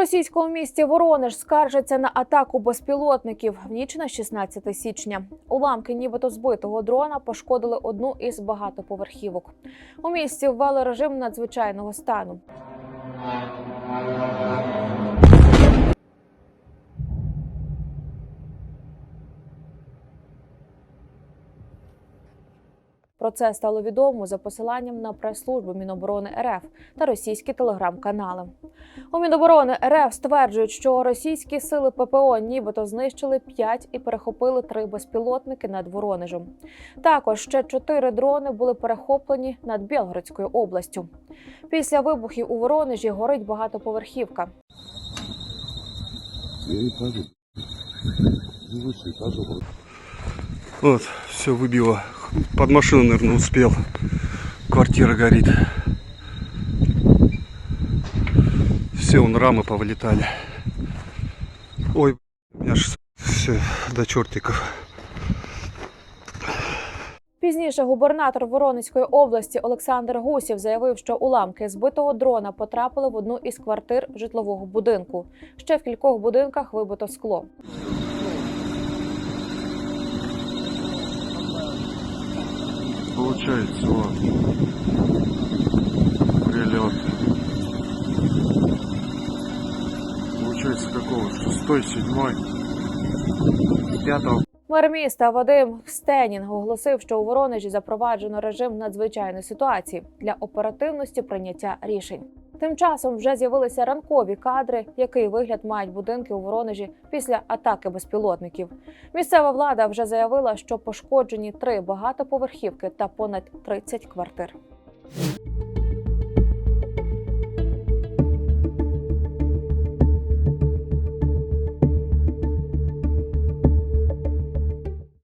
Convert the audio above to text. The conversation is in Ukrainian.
російському місті Воронеж скаржаться на атаку безпілотників в ніч на 16 січня. Уламки нібито збитого дрона пошкодили одну із багатоповерхівок. У місті ввели режим надзвичайного стану. Про це стало відомо за посиланням на прес-службу Міноборони РФ та російські телеграм-канали. У Міноборони РФ стверджують, що російські сили ППО нібито знищили 5 і перехопили 3 безпілотники над Воронежем. Також ще 4 дрони були перехоплені над Білгородською областю. Після вибухів у Воронежі горить багатоповерхівка. Я не пойду. Не выше этажа. Вот, все выбило. Под машину, наверное, успел. Квартира горит. Все, вон рамы повылетали. Ой, у меня ж все до чертиков. Пізніше губернатор Воронезької області Олександр Гусів заявив, що уламки збитого дрона потрапили в одну із квартир житлового будинку. Ще в кількох будинках вибито скло. Получается, вот. Прилет. Получается какого? Шестой, седьмой. Пятого Мер міста Вадим Стенінг оголосив, що у Воронежі запроваджено режим надзвичайної ситуації для оперативності прийняття рішень. Тим часом вже з'явилися ранкові кадри, який вигляд мають будинки у Воронежі після атаки безпілотників. Місцева влада вже заявила, що пошкоджені три багатоповерхівки та понад 30 квартир.